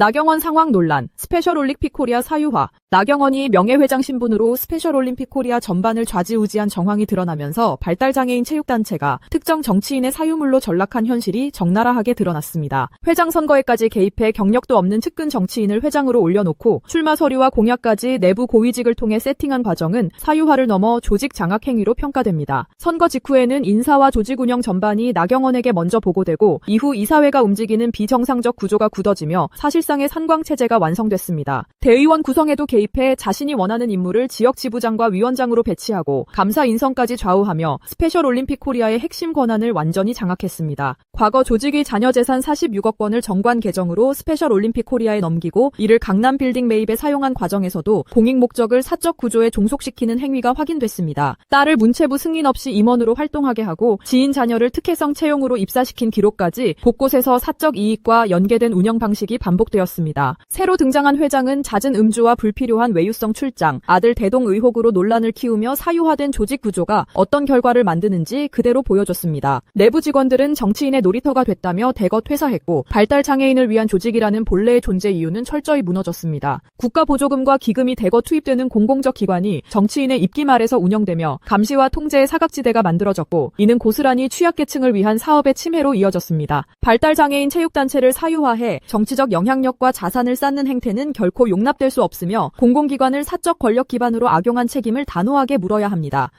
나경원 상황 논란, 스페셜 올림픽 코리아 사유화. 나경원이 명예회장 신분으로 스페셜 올림픽 코리아 전반을 좌지우지한 정황이 드러나면서 발달장애인 체육단체가 특 정 정치인의 사유물로 전락한 현실이 적나라하게 드러났습니다. 회장 선거에까지 개입해 경력도 없는 측근 정치인을 회장으로 올려놓고 출마 서류와 공약까지 내부 고위직을 통해 세팅한 과정은 사유화를 넘어 조직 장악 행위로 평가됩니다. 선거 직후에는 인사와 조직 운영 전반이 나경원에게 먼저 보고되고 이후 이사회가 움직이는 비정상적 구조가 굳어지며 사실상의 산광 체제가 완성됐습니다. 대의원 구성에도 개입해 자신이 원하는 인물을 지역 지부장과 위원장으로 배치하고 감사 인선까지 좌우하며 스페셜 올림픽 코리아의 핵심 권한을 완전히 장악했습니다. 과거 조직위 자녀 재산 46억 원을 정관 계정으로 스페셜 올림픽 코리아에 넘기고 이를 강남 빌딩 매입에 사용한 과정에서도 공익 목적을 사적 구조에 종속시키는 행위가 확인됐습니다. 딸을 문체부 승인 없이 임원으로 활동하게 하고 지인 자녀를 특혜성 채용으로 입사시킨 기록까지 곳곳에서 사적 이익과 연계된 운영 방식이 반복되었습니다. 새로 등장한 회장은 잦은 음주와 불필요한 외유성 출장, 아들 대동 의혹으로 논란을 키우며 사유화된 조직 구조가 어떤 결과를 만드는지 그대로 보여줬 습니다. 내부 직원들은 정치인의 놀이터가 됐다며 대거 퇴사했고 발달 장애인을 위한 조직이라는 본래의 존재 이유는 철저히 무너졌습니다. 국가 보조금과 기금이 대거 투입되는 공공적 기관이 정치인의 입김 아래서 운영되며 감시와 통제의 사각지대가 만들어졌고 이는 고스란히 취약계층을 위한 사업의 침해로 이어졌습니다. 발달 장애인 체육단체를 사유화해 정치적 영향력과 자산을 쌓는 행태는 결코 용납될 수 없으며 공공기관을 사적 권력 기반으로 악용한 책임을 단호하게 물어야 합니다.